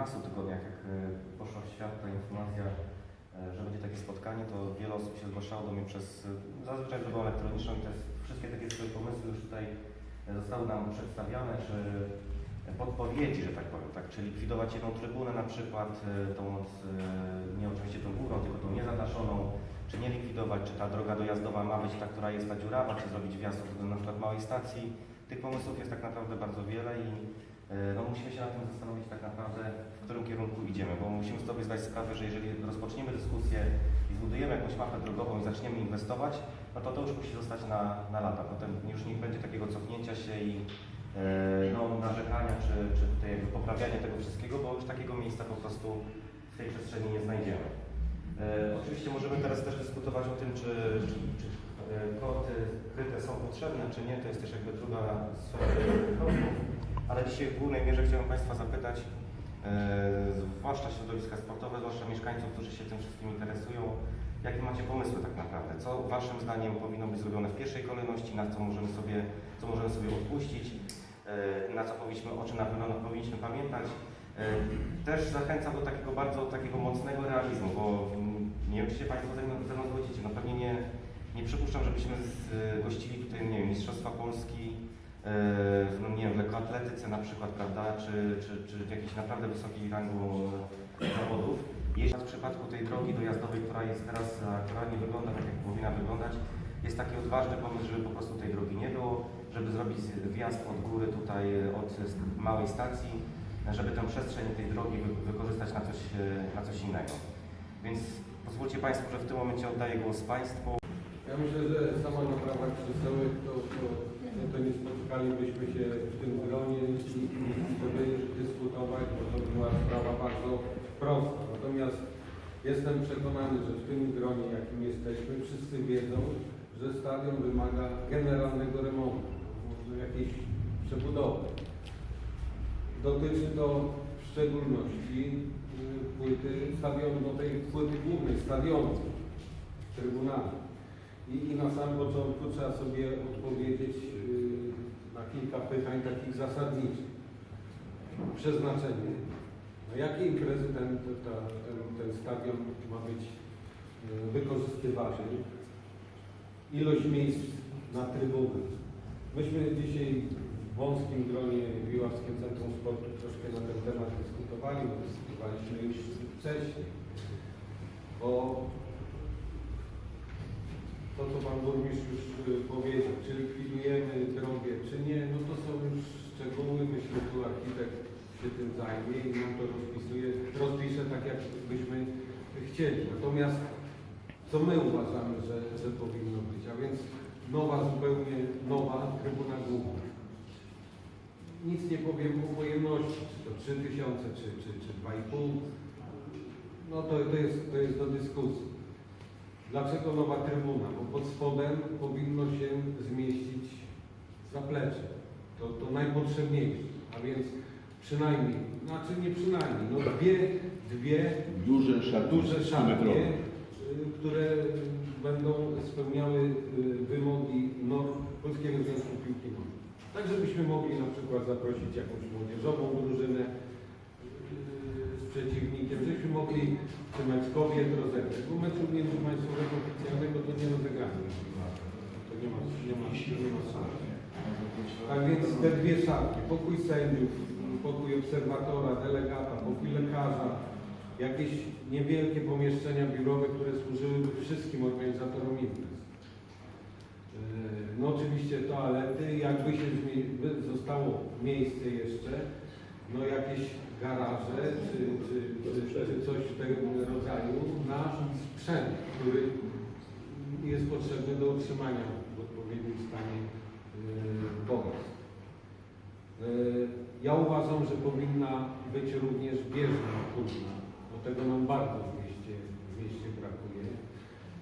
kilkunastu tygodniach, jak e, poszła w świat ta informacja, e, że będzie takie spotkanie, to wiele osób się zgłaszało do mnie przez, e, zazwyczaj drogą elektroniczną i te wszystkie takie swoje pomysły już tutaj zostały nam przedstawiane, czy podpowiedzi, że tak powiem, tak, czy likwidować jedną trybunę na przykład, tą, nie oczywiście tą górną, tylko tą niezadaszoną, czy nie likwidować, czy ta droga dojazdowa ma być ta, która jest ta dziurawa, czy zrobić wjazd do na przykład małej stacji. Tych pomysłów jest tak naprawdę bardzo wiele i no, musimy się nad tym zastanowić tak naprawdę, w którym kierunku idziemy, bo musimy sobie zdać sprawę, że jeżeli rozpoczniemy dyskusję i zbudujemy jakąś mapę drogową i zaczniemy inwestować, no to to już musi zostać na, na lata. Potem już nie będzie takiego cofnięcia się i e, no, narzekania, czy, czy tutaj jakby poprawiania tego wszystkiego, bo już takiego miejsca po prostu w tej przestrzeni nie znajdziemy. E, oczywiście możemy teraz też dyskutować o tym, czy, czy, czy e, koty kryte są potrzebne, czy nie. To jest też jakby druga sfera. Ale dzisiaj w głównej mierze chciałem Państwa zapytać, e, zwłaszcza środowiska sportowe, zwłaszcza mieszkańców, którzy się tym wszystkim interesują, jakie macie pomysły tak naprawdę? Co Waszym zdaniem powinno być zrobione w pierwszej kolejności, na co możemy sobie, co możemy sobie odpuścić, e, na co powinniśmy, o czym na pewno powinniśmy pamiętać. E, Też zachęcam do takiego bardzo takiego mocnego realizmu, bo nie wiem, czy się Państwo ze mną, ze mną zgodzicie, no pewnie nie, nie przypuszczam, żebyśmy z, gościli tutaj, nie wiem, Mistrzostwa Polski, no nie wiem, w lekkoatletyce na przykład, prawda, czy, czy, czy w jakiejś naprawdę wysokiej rangu e, zawodów. Jeśli w przypadku tej drogi dojazdowej, która jest teraz, która nie wygląda tak, jak powinna wyglądać, jest taki odważny pomysł, żeby po prostu tej drogi nie było, żeby zrobić wjazd od góry tutaj, e, od małej stacji, żeby tę przestrzeń tej drogi wy- wykorzystać na coś, e, na coś innego. Więc pozwólcie Państwo, że w tym momencie oddaję głos Państwu. Ja myślę, że sama naprawa krzesełek to, to nie spotkalibyśmy się w tym gronie i, dyskutować, bo to była sprawa bardzo prosta. Natomiast jestem przekonany, że w tym gronie, jakim jesteśmy, wszyscy wiedzą, że stadion wymaga generalnego remontu, może jakiejś przebudowy. Dotyczy to w szczególności y, płyty stadionu, no tej płyty głównej stadionu, trybunalnej. I, I na samym początku trzeba sobie odpowiedzieć kilka pytań takich zasadniczych. Przeznaczenie. Na jakie imprezy ten, ta- ten, ten stadion ma być yy, wykorzystywany? Ilość miejsc na trybunach. Myśmy dzisiaj w wąskim gronie w Centrum Sportu troszkę na ten temat dyskutowali, bo dyskutowaliśmy już wcześniej. Bo to, co Pan Burmistrz już y, powiedział, czy likwidujemy drogę, czy nie, no to są już szczegóły. Myślę, tu architekt się tym zajmie i nam to rozpisuje, rozpisze tak, jak byśmy chcieli. Natomiast co my uważamy, że, że powinno być, a więc nowa, zupełnie nowa Trybuna Główna. Nic nie powiem o pojemności, czy to 3000, czy, czy, czy 2,5. No to, to, jest, to jest do dyskusji. Dlaczego nowa trybuna? Bo pod spodem powinno się zmieścić zaplecze. To, to najpotrzebniejsze. A więc przynajmniej, znaczy nie przynajmniej, no dwie, dwie Duże szatnie, duże szatnie, y, które będą spełniały y, wymogi norm Polskiego Związku Piłki Nożnej. Tak, żebyśmy mogli na przykład zaprosić jakąś młodzieżową drużynę y, z przeciwnikiem, żebyśmy mogli mecz kobiet rozegrać, bo meczu międzypaństwowego oficjalnego to nie rozegramy. To nie ma, nie ma, nie ma. Tak więc te dwie szatnie, pokój sędziów, pokój obserwatora, delegata, pokój lekarza, jakieś niewielkie pomieszczenia biurowe, które służyłyby wszystkim organizatorom imprez. Yy, No oczywiście toalety, jakby się zostało miejsce jeszcze, no jakieś garaże czy, czy, czy, czy coś tego rodzaju na sprzęt, który jest potrzebny do utrzymania w odpowiednim stanie yy, boisk. Yy, Ja uważam, że powinna być również bieżna kulna, bo tego nam bardzo w mieście, w mieście brakuje.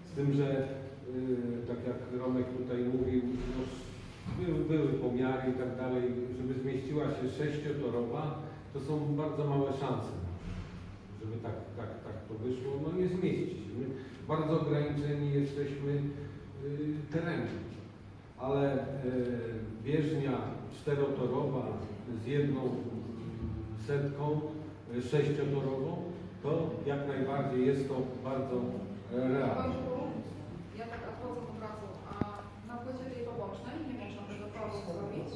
Z tym, że yy, tak jak Romek tutaj mówił, no, były, pomiary i tak dalej, żeby zmieściła się sześciotorowa, to są bardzo małe szanse, żeby tak, tak, tak to wyszło. No nie zmieści się. My bardzo ograniczeni jesteśmy yy, terenem, ale yy, bieżnia czterotorowa z jedną setką y, sześciotorową, to jak najbardziej jest to bardzo e, realne. Wojtku, ja tak odchodzę po pracy, a na płycie tej pobocznej nie można tego toru zrobić?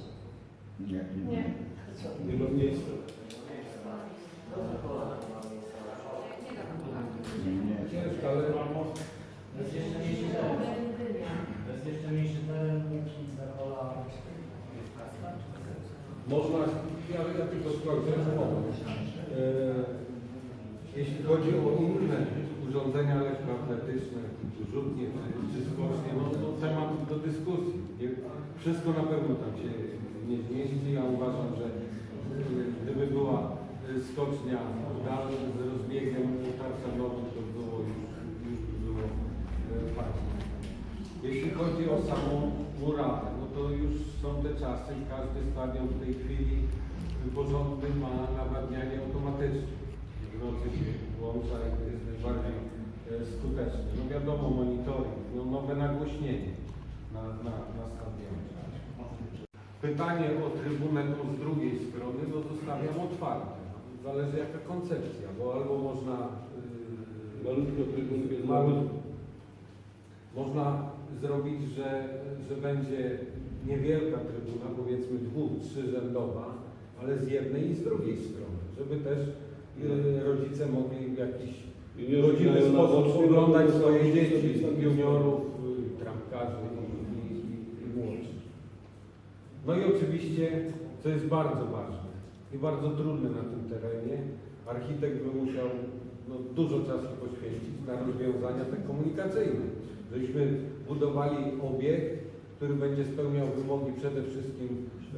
Nie. Nie. Nie ma miejsca. Nie? Nie. Ciężko, ale Jest jeszcze mniejszy teren. Jest jeszcze mniejszy. Można, ja, ja tylko moment. E, jeśli chodzi o inne urządzenia lekkoatletyczne, typu rzutnie czy, czy skocznie, no to temat do dyskusji. Wszystko na pewno tam się nie zmieści. Ja uważam, że e, gdyby była e, skocznia dalej z rozbiegiem tarczanowym, to było już, już by było e, fajnie. Jeśli chodzi o samą murawę, no to już są te czasy, każdy stadion w tej chwili porządny ma nawadnianie automatyczne. Nocy się włącza i jest najbardziej skuteczny. No wiadomo, monitoring, no nowe nagłośnienie na, na, na stadionie. Pytanie o trybunę z drugiej strony, no zostawiam otwarte. Zależy jaka koncepcja, bo albo można yy, Malutko trybunkę malutko. Można zrobić, że, że będzie niewielka trybuna, powiedzmy dwu, trzyrzędowa, ale z jednej i z drugiej strony, żeby też y, rodzice mogli w jakiś na sposób oglądać swoje dzieci, juniorów, y, trampkarzy i, i, i młodszych. No i oczywiście, co jest bardzo ważne i bardzo trudne na tym terenie, architekt by musiał no, dużo czasu poświęcić na rozwiązania te komunikacyjne. Żebyśmy budowali obiekt, który będzie spełniał wymogi przede wszystkim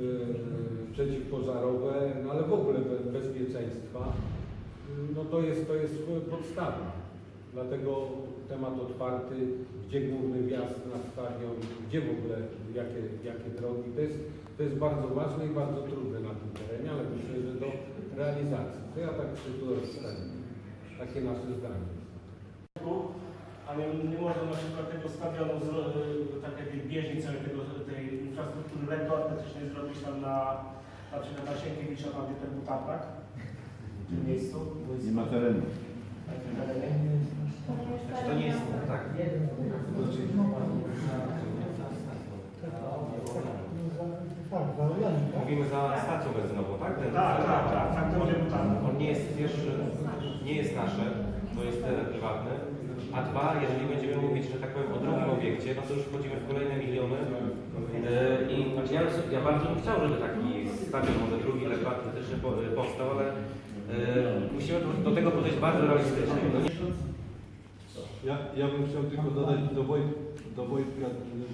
yy, przeciwpożarowe, no, ale w ogóle be, bezpieczeństwa. No to jest, to jest podstawa. Dlatego temat otwarty, gdzie główny wjazd na stadion, gdzie w ogóle, jakie, jakie drogi. To jest, to jest bardzo ważne i bardzo trudne na tym terenie, ale myślę, że do realizacji. To ja tak przytułem Takie nasze zdanie. a nie, nie można na przykład tego stadionu, y, tak jak bieżni całej tego, tej infrastruktury lekkoatletycznej zrobić tam na, na przykład na Sienkiewicza na Wieterbu Tatrak, w tym miejscu. Nie ma terenu. na tym terenie. Znaczy to nie jest tak. Mówimy za stacją benzynową, tak? Ten, Tak, tak, tak, tak, to będzie tam. On nie jest, wiesz, nie jest nasze, to jest teren prywatny. A dwa, jeżeli będziemy mówić, że tak powiem, o drugim obiekcie, no to już wchodzimy w kolejne miliony. Yy, I znaczy ja, ja bardzo bym chciał, żeby taki stadion, może drugi lekkoatletyczny po- powstał, ale yy, musimy do, do tego podejść bardzo realistycznie. No nie, Ja, ja bym chciał tylko dodać do, Wojt, do Wojtka,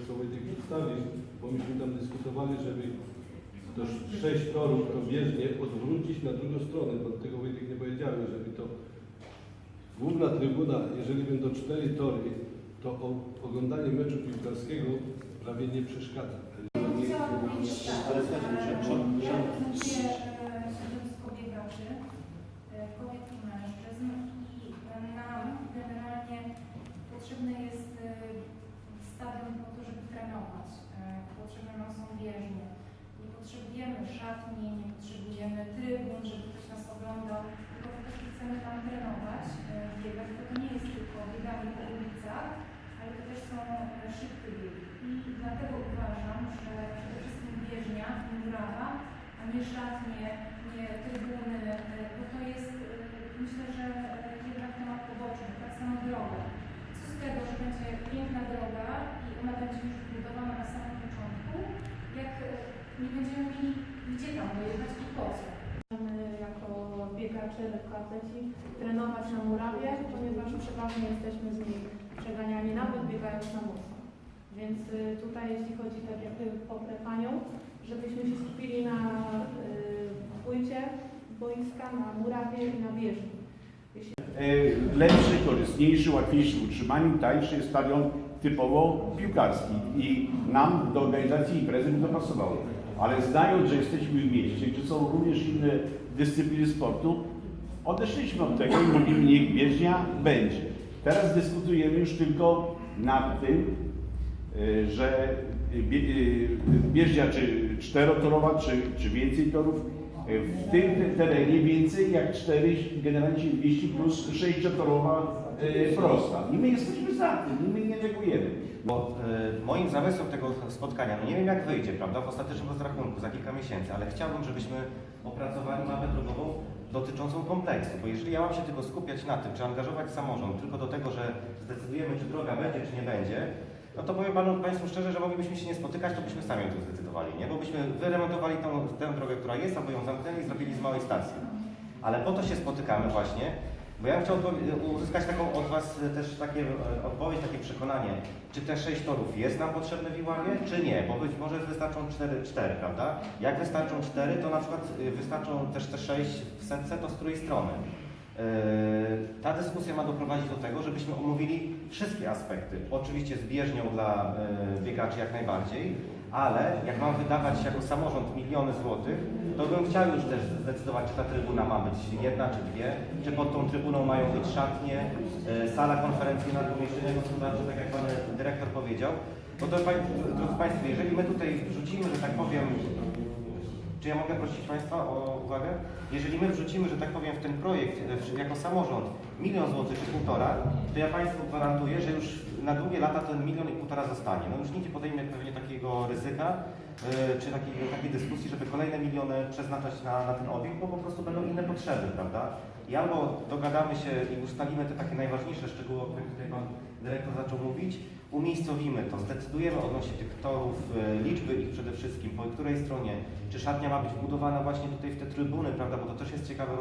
co Wojtek przedstawił, bo myśmy tam dyskutowali, żeby to sz- sześć torów to bieżnie odwrócić na drugą stronę, bo tego Wojtek nie powiedziałem, żeby to główna trybuna, jeżeli będą cztery tory, to oglądanie meczu piłkarskiego prawie nie przeszkadza. Chciałam powiedzieć tak, e, ja reprezentuję e, środowisko biegaczy, e, kobiet i mężczyzn i e, nam generalnie potrzebny jest e, stadion po to, żeby trenować. E, Potrzebne nam są. Nie potrzebujemy szatni, nie potrzebujemy trybun, żeby ktoś nas oglądał, tylko po prostu chcemy tam trenować, e, biegać, bo to nie jest tylko bieganie po ulicach, ale to też są e, szybkie biegi. I dlatego uważam, że przede wszystkim bieżnia, murawa, a nie szatnie, nie trybuny, e, bo to jest, myślę, że jednak temat poboczny, tak samo droga. Co z tego, że będzie piękna droga i ona będzie już wybudowana na samym jak e, nie będziemy mieli gdzie tam dojechać i po co. Możemy jako biegacze, lekkoatleci trenować na murawie, ponieważ przeważnie jesteśmy z nich przeganiani, nawet biegając na mocno. Więc y, tutaj jeśli chodzi, tak jak y, poprzez Panią, żebyśmy się skupili na y, płycie boiska, na murawie i na bieżni. E, Lepszy, korzystniejszy, łatwiejszy w utrzymaniu, tańszy jest stadion typowo piłkarski i nam do organizacji imprezy by to pasowało. Ale znając, że jesteśmy w mieście, gdzie są również inne dyscypliny sportu, odeszliśmy od tego i mówimy, niech bieżnia będzie. Teraz dyskutujemy już tylko nad tym, e, że e, bieżnia czy czterotorowa, czy, czy więcej torów, w tym terenie więcej jak 4 generalnie 200 plus 6-torowa e, prosta. I my jesteśmy za tym, my nie negujemy. Bo e, moim zamysłem tego spotkania, no nie wiem jak wyjdzie, prawda, w ostatecznym rozrachunku za kilka miesięcy, ale chciałbym, żebyśmy opracowali mapę drogową dotyczącą kompleksu, bo jeżeli ja mam się tylko skupiać na tym, czy angażować samorząd tylko do tego, że zdecydujemy, czy droga będzie, czy nie będzie, no to powiem panu, Państwu szczerze, że moglibyśmy się nie spotykać, to byśmy sami o tym zdecydowali, nie? Bo byśmy wyremontowali tą, tę drogę, która jest, albo ją zamknęli i zrobili z małej stacji. Ale po to się spotykamy właśnie, bo ja bym chciał uzyskać taką od Was e, też takie e, odpowiedź, takie przekonanie, czy te sześć torów jest nam potrzebne w Iławie, czy nie, bo być może wystarczą cztery, cztery, prawda? Jak wystarczą cztery, to na przykład y, wystarczą też te sześć w setce, to z której strony? Ta dyskusja ma doprowadzić do tego, żebyśmy omówili wszystkie aspekty. Oczywiście z bieżnią dla biegaczy jak najbardziej, ale jak mam wydawać jako samorząd miliony złotych, to bym chciał już też zdecydować, czy ta trybuna ma być jedna czy dwie, czy pod tą trybuną mają być szatnie, yy, sala konferencyjna, pomieszczenie gospodarcze, tak jak pan dyrektor powiedział. Bo to, drodzy Państwo, jeżeli my tutaj wrzucimy, że tak powiem, czy ja mogę prosić Państwa o uwagę? Jeżeli my wrzucimy, że tak powiem, w ten projekt e, jako samorząd milion złotych czy półtora, to ja Państwu gwarantuję, że już na długie lata ten milion i półtora zostanie. No już nikt nie podejmie pewnie takiego ryzyka, e, czy takiej, takiej dyskusji, żeby kolejne miliony przeznaczać na, na ten obiekt, bo po prostu będą inne potrzeby, prawda? I albo dogadamy się i ustalimy te takie najważniejsze szczegóły, o których tutaj Pan Dyrektor zaczął mówić, umiejscowimy to, zdecydujemy odnośnie tych torów, e, liczby ich przede wszystkim, po której stronie, czy szatnia ma być budowana właśnie tutaj w te trybuny, prawda, bo to też jest ciekawe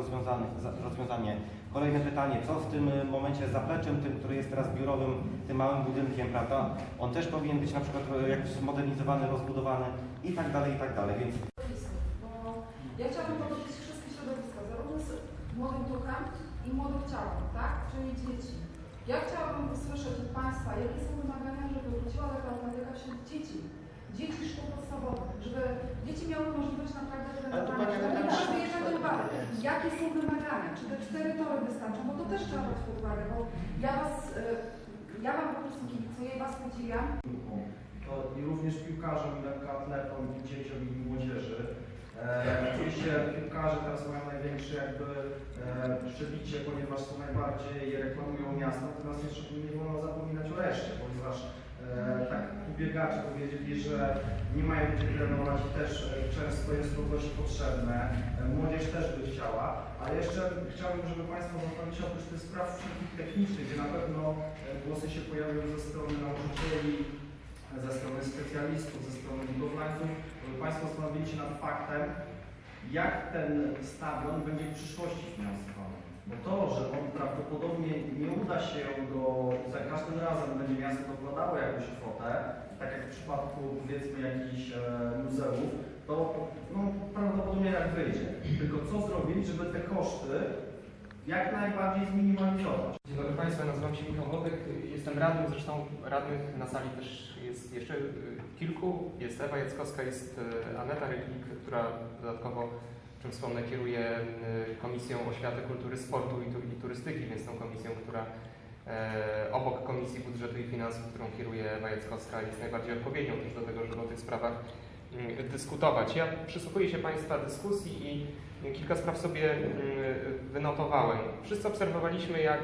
rozwiązanie. Kolejne pytanie, co w tym e, momencie z zapleczem, tym, który jest teraz biurowym, tym małym budynkiem, prawda, on też powinien być na przykład e, jakoś zmodernizowany, rozbudowany i tak dalej, i tak dalej, więc ja chciałabym podjąć wszystkie środowiska, zarówno z młodym duchem i młodym ciałem, tak? Czyli dzieci. Ja chciałabym usłyszeć od Państwa, jakie są wymagania, żeby wróciła taka atletyka wśród dzieci. Dzieci szkół podstawowych, żeby dzieci miały możliwość naprawdę. Natalia- Żeby uwagi, jakie są wymagania, czy te cztery tory wystarczą, bo to też trzeba brać pod uwagę, bo ja Was, y, ja Wam po prostu kibicuję Was podziwiam. to i również piłkarzom, i lekkoatletom, i dzieciom, i młodzieży. Oczywiście piłkarze teraz mają największe jakby e, przebicie, ponieważ są najbardziej reklamują miasto, natomiast jeszcze nie wolno zapominać o reszcie, ponieważ e, tak biegacze powiedzieli, że nie mają gdzie trenować i też e, często jest to dość potrzebne. Młodzież też by chciała, ale jeszcze chciałbym, żeby Państwo zastanowić się oprócz tych spraw wszelkich technicznych, gdzie na pewno głosy się pojawią ze strony nauczycieli, ze strony specjalistów, ze strony budowlańców, Państwo zastanowili się nad faktem, jak ten stadion będzie w przyszłości finansowany. Bo to, że on prawdopodobnie nie uda się go, za każdym razem będzie miasto dokładało jakąś kwotę, tak jak w przypadku powiedzmy jakichś e, muzeów, to no, prawdopodobnie jak wyjdzie. Tylko co zrobić, żeby te koszty jak najbardziej zminimalizować? Dobry Państwu, nazywam się Michał Wodek, jestem radnym, zresztą radnych na sali też jest jeszcze y, kilku. Jest Ewa Jackowska, jest y, Aneta Ryklik, która dodatkowo, czym wspomnę, kieruje y, Komisją Oświaty, Kultury, Sportu i, tu, i Turystyki, więc tą komisją, która e, obok Komisji Budżetu i Finansów, którą kieruje Ewa Jackowska, jest najbardziej odpowiednią też do tego, żeby o tych sprawach mm, dyskutować. Ja przysłuchuję się Państwa dyskusji i kilka spraw sobie mm, wynotowałem. Wszyscy obserwowaliśmy, jak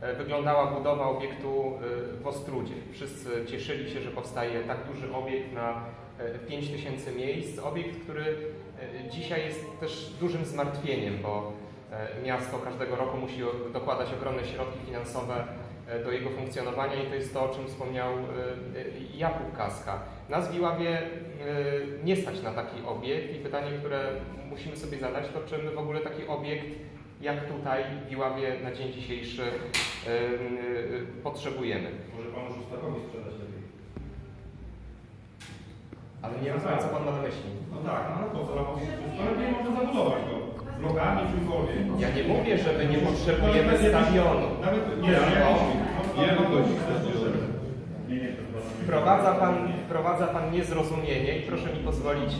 e, wyglądała budowa obiektu e, w Ostrudzie. Wszyscy cieszyli się, że powstaje tak duży obiekt na e, 5 tysięcy miejsc. Obiekt, który e, dzisiaj jest też dużym zmartwieniem, bo e, miasto każdego roku musi dokładać ogromne środki finansowe e, do jego funkcjonowania i to jest to, o czym wspomniał e, e, Jakub Kaska. Nas w Iławie e, nie stać na taki obiekt i pytanie, które musimy sobie zadać, to czy my w ogóle taki obiekt jak tutaj w Iławie na dzień dzisiejszy e, e, potrzebujemy. Może Pan już Ustawowi sprzedać lepiej. Ale nie rozumiem, co Pan ma na myśli. No tak, no po co? No, to lepiej można zabudować go. Blokami. Ja nie mówię, że my nie potrzebujemy stadionu. Nawet nie, nie, nie, nie, Wprowadza pan, wprowadza pan niezrozumienie i proszę mi pozwolić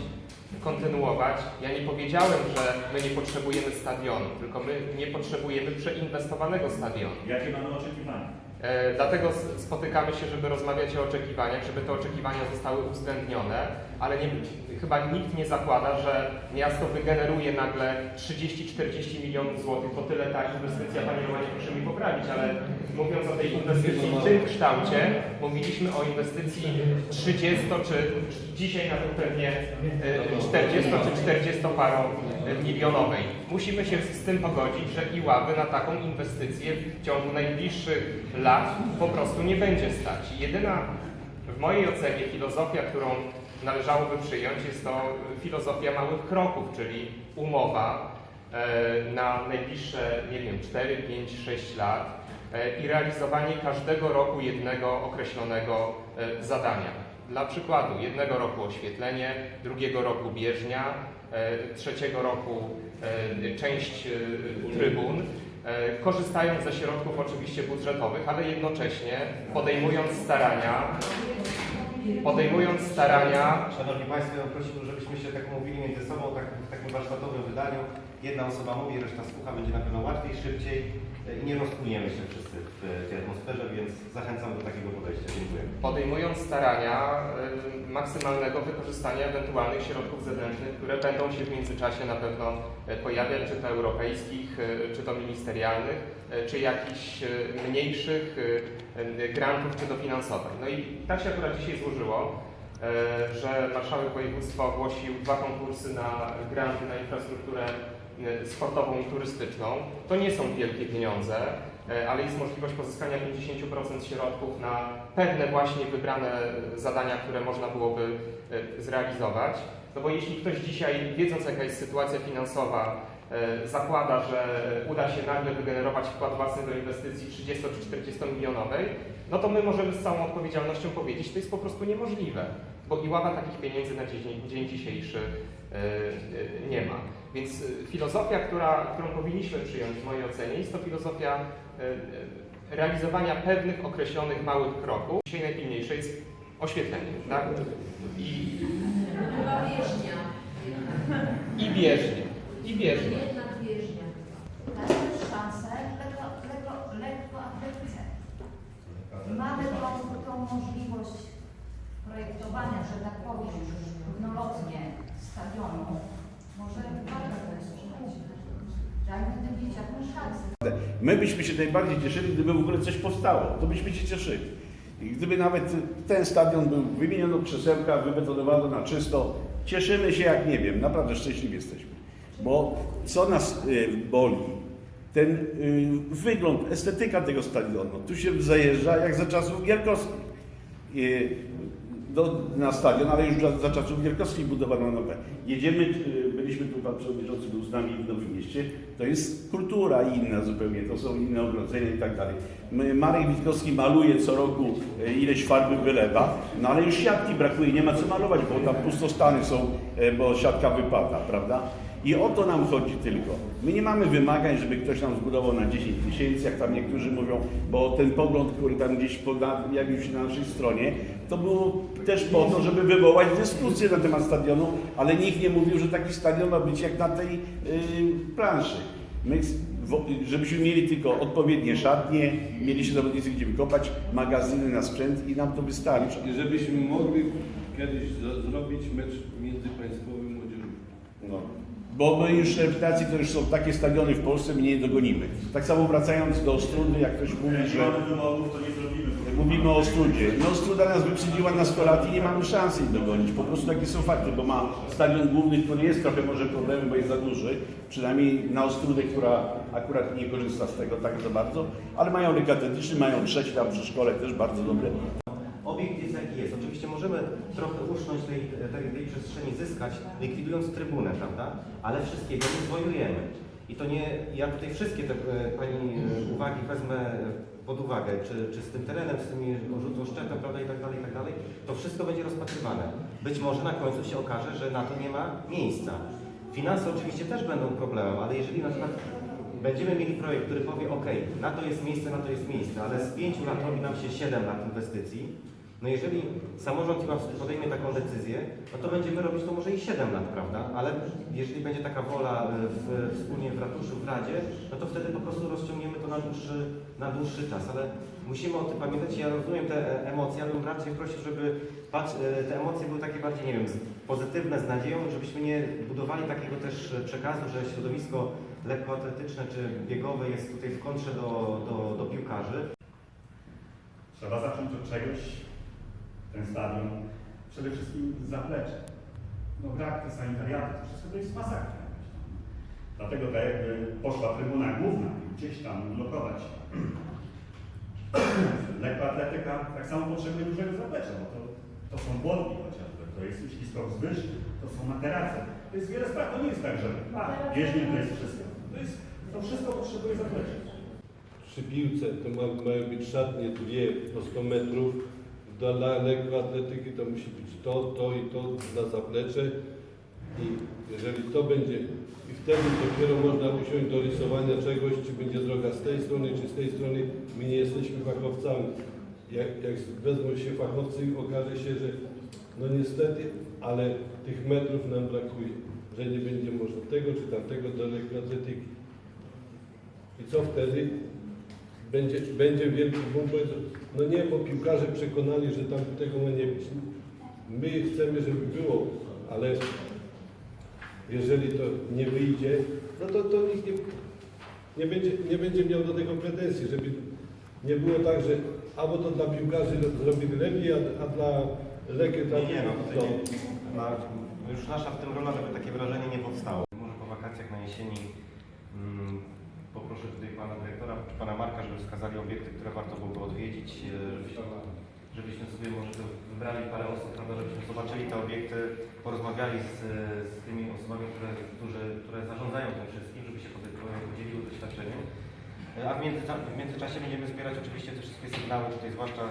kontynuować. Ja nie powiedziałem, że my nie potrzebujemy stadionu, tylko my nie potrzebujemy przeinwestowanego stadionu. Jakie mamy oczekiwania? E, dlatego spotykamy się, żeby rozmawiać o oczekiwaniach, żeby te oczekiwania zostały uwzględnione. Ale nie, chyba nikt nie zakłada, że miasto wygeneruje nagle 30-40 milionów złotych, to tyle ta inwestycja, Panie Romanie, proszę mi poprawić, ale mówiąc o tej inwestycji w tym kształcie, mówiliśmy o inwestycji 30 czy dzisiaj nawet pewnie e, 40 czy 40 parą milionowej. Musimy się z tym pogodzić, że Iławy na taką inwestycję w ciągu najbliższych lat po prostu nie będzie stać. Jedyna w mojej ocenie filozofia, którą należałoby przyjąć, jest to filozofia małych kroków, czyli umowa e, na najbliższe, nie wiem, 4, 5, 6 lat e, i realizowanie każdego roku jednego określonego e, zadania. Dla przykładu, jednego roku oświetlenie, drugiego roku bieżnia, trzeciego roku część trybun, korzystając ze środków oczywiście budżetowych, ale jednocześnie podejmując starania, podejmując starania Szanowni Państwo, ja prosiłbym, żebyśmy się tak mówili między sobą, tak, w takim warsztatowym wydaniu. Jedna osoba mówi, reszta słucha, będzie na pewno łatwiej, szybciej nie rozpłyniemy się wszyscy w tej atmosferze, więc zachęcam do takiego podejścia. Dziękuję. podejmując starania y, maksymalnego wykorzystania ewentualnych środków zewnętrznych, które będą się w międzyczasie na pewno y, pojawiać, czy to europejskich, y, czy to ministerialnych, czy jakichś mniejszych grantów, czy dofinansowań. No i tak się akurat dzisiaj złożyło, że marszałek województwa ogłosił dwa konkursy na granty na infrastrukturę sportową i turystyczną. To nie są wielkie pieniądze, e, ale jest możliwość pozyskania 50% środków na pewne właśnie wybrane e, zadania, które można byłoby e, zrealizować. No bo jeśli ktoś dzisiaj, wiedząc jaka jest sytuacja finansowa, e, zakłada, że uda się nagle wygenerować wkład własny do inwestycji 30 czy 40 milionowej, no to my możemy z całą odpowiedzialnością powiedzieć, to jest po prostu niemożliwe, bo Iława takich pieniędzy na dzień, dzień dzisiejszy e, e, nie ma. Więc e, filozofia, która, którą powinniśmy przyjąć w mojej ocenie, jest to filozofia e, e, realizowania pewnych określonych małych kroków. Dzisiaj najpilniejsze jest oświetlenie, tak? I, Chyba bieżnia. I bieżnie. Jednak bieżnia. Dajmy szansę lekko, lekko, lekko atletce. Mamy tą, tą możliwość projektowania, że tak powiem, równolotnie stadionu. Może warto to jest. Dajmy tym dzieciakom szansę. My byśmy się najbardziej cieszyli, gdyby w ogóle coś powstało. To byśmy się cieszyli. I gdyby nawet ten stadion był wymieniono krzesełka, wybetonowano na czysto, cieszymy się jak nie wiem, naprawdę szczęśliwi jesteśmy. Bo co nas y, boli, ten y, wygląd, estetyka tego stadionu. Tu się zajeżdża jak za czasów Gierkowskich. Y, do, na stadion, ale już za, za czasów Gierkowskich budowano nowe. Jedziemy, byliśmy tu, pan przewodniczący był z nami w Nowym Mieście, to jest kultura inna zupełnie, to są inne ogrodzenia i tak dalej. Marek Witkowski maluje co roku ileś farby wylewa, no ale już siatki brakuje, nie ma co malować, bo tam pustostany są, bo siatka wypada, prawda? I o to nam chodzi tylko. My nie mamy wymagań, żeby ktoś nam zbudował na 10 tysięcy, jak tam niektórzy mówią, bo ten pogląd, który tam gdzieś pojawił się na naszej stronie, to było też po to, żeby wywołać dyskusję na temat stadionu, ale nikt nie mówił, że taki stadion ma być jak na tej y, planszy. My, żebyśmy mieli tylko odpowiednie szatnie, mieli się zawodnicy gdzie wykopać, magazyny na sprzęt i nam to wystarczy. I żebyśmy mogli kiedyś zrobić mecz międzypaństwowy. Bo my już reputacji to już są takie stadiony w Polsce, my nie dogonimy. Tak samo wracając do Ostrudy, jak ktoś mówi, że mówimy o Ostrudzie. No Ostruda nas wyprzedziła na 100 lat i nie mamy szansy ich dogonić. Po prostu takie są fakty, bo ma stadion główny, który jest trochę może problemem, bo jest za duży. Przynajmniej na Ostrudę, która akurat nie korzysta z tego tak za bardzo. Ale mają ryk atletyczny, mają trzeci tam przy szkole też bardzo dobre. Obiekt jest jaki jest. Oczywiście możemy trochę usznąć tej, tej, tej przestrzeni, zyskać, likwidując trybunę, prawda? Ale wszystkiego nie zwojujemy. I to nie, ja tutaj wszystkie te e, Pani e, uwagi wezmę pod uwagę, czy, czy z tym terenem, z tymi szczepem, prawda, i tak dalej, i tak dalej. To wszystko będzie rozpatrywane. Być może na końcu się okaże, że na to nie ma miejsca. Finanse oczywiście też będą problemem, ale jeżeli na przykład będziemy mieli projekt, który powie, ok, na to jest miejsce, na to jest miejsce, ale z pięciu lat robi nam się 7 lat inwestycji, No jeżeli samorząd podejmie taką decyzję, no to będziemy robić to może i 7 lat, prawda? Ale jeżeli będzie taka wola e, w, wspólnie w ratuszu, w Radzie, no to wtedy po prostu rozciągniemy to na dłuższy, na dłuższy czas. Ale musimy o tym pamiętać. Ja rozumiem te e, emocje, ale bym raczej prosił, żeby e, te emocje były takie bardziej, nie wiem, pozytywne, z nadzieją, żebyśmy nie budowali takiego też przekazu, że środowisko lekkoatletyczne czy biegowe jest tutaj w kontrze do, do, do piłkarzy. Trzeba zacząć od czegoś, ten stadion, przede wszystkim z zaplecza. No brak te sanitariaty, to wszystko to jest masakra. Dlatego tak jakby poszła trybuna główna, gdzieś tam lokować. Lekkoatletyka tak samo potrzebuje dużego zaplecza, bo to, to są błotki chociażby, to jest ślisko wzwyż, to są materace. To jest wiele spraw, to nie jest tak, że a, bieżnie to jest wszystko. To, jest, to wszystko potrzebuje zaplecza. Przy piłce to ma, mają być szatnie dwie po 100 metrów. Dla lekkoatletyki to musi być to, to i to na zaplecze. I jeżeli to będzie, i wtedy dopiero można usiąść do rysowania czegoś, czy będzie droga z tej strony, czy z tej strony. My nie jesteśmy fachowcami. Jak, jak wezmą się fachowcy, okaże się, że no niestety, ale tych metrów nam brakuje, że nie będzie można tego czy tamtego do lekkoatletyki. I co wtedy? Będzie, będzie wielki boom, no nie, bo piłkarze przekonali, że tam tego ma nie być. My chcemy, żeby było, ale jeżeli to nie wyjdzie, no to, to nikt nie, nie, będzie, nie będzie miał do tego pretensji, żeby nie było tak, że albo to dla piłkarzy zrobili lepiej, a, a dla lekie tam... Nie, nie, no tutaj nie, ma, już nasza w tym rola, żeby takie wrażenie nie powstało. Może po wakacjach na jesieni mm, poproszę tutaj pana dyrektora czy pana Marka, żeby wskazali obiekty, które warto byłoby odwiedzić, żebyśmy, żebyśmy sobie może wybrali parę osób, prawda, żebyśmy zobaczyli te obiekty, porozmawiali z, z tymi osobami, które, którzy, które zarządzają tym wszystkim, żeby się podzie- podzieliły doświadczeniem. E, A w, w międzyczasie będziemy zbierać oczywiście te wszystkie sygnały, tutaj zwłaszcza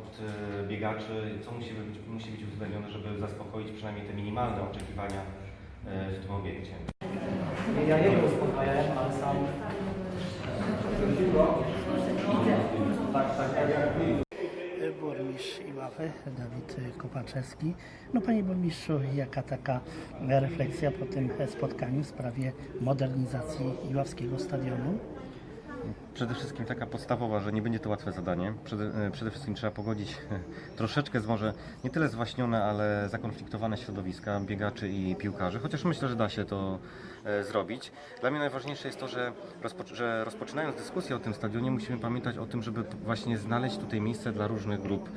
od e, biegaczy, co musi być, musi być uwzględnione, żeby zaspokoić przynajmniej te minimalne oczekiwania e, w tym obiekcie. Ja jego uspokajałem, ale sam... Tak, tak, tak jak burmistrz Iławy, Dawid Kopaczewski. No panie burmistrzu, jaka taka refleksja po tym spotkaniu w sprawie modernizacji Iławskiego Stadionu? Przede wszystkim taka podstawowa, że nie będzie to łatwe zadanie. Przede, e, wszystkim trzeba pogodzić troszeczkę z może nie tyle zwaśnione, ale zakonfliktowane środowiska biegaczy i piłkarzy, chociaż myślę, że da się to e, zrobić. Dla mnie najważniejsze jest to, że, rozpo, że rozpoczynając dyskusję o tym stadionie musimy pamiętać o tym, żeby właśnie znaleźć tutaj miejsce dla różnych grup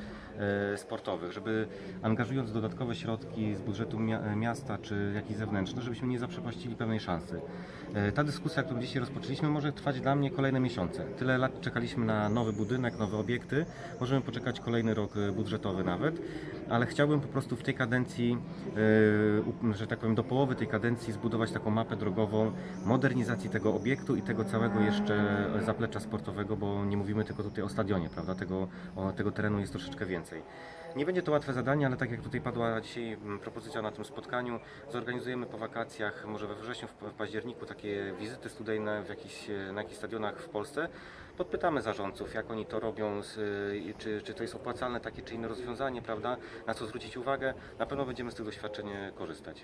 sportowych, żeby angażując dodatkowe środki z budżetu mia- miasta czy jakiś zewnętrzny, żebyśmy nie zaprzepaścili pewnej szansy. E, Ta dyskusja, którą dzisiaj rozpoczęliśmy, może trwać dla mnie kolejne miesiące. Tyle lat czekaliśmy na nowy budynek, nowe obiekty. Możemy poczekać kolejny rok e, budżetowy nawet, ale chciałbym po prostu w tej kadencji, e, że tak powiem, do połowy tej kadencji zbudować taką mapę drogową modernizacji tego obiektu i tego całego jeszcze zaplecza sportowego, bo nie mówimy tylko tutaj o stadionie, prawda? Tego, tego terenu jest troszeczkę więcej. Nie będzie to łatwe zadanie, ale tak jak tutaj padła dzisiaj propozycja na tym spotkaniu, zorganizujemy po wakacjach, może we wrześniu, w, w październiku, takie wizyty studyjne w jakichś, e, na jakichś stadionach w Polsce. Podpytamy zarządców, jak oni to robią, czy, czy to jest opłacalne takie czy inne rozwiązanie, prawda? Na co zwrócić uwagę. Na pewno będziemy z tych doświadczeń korzystać.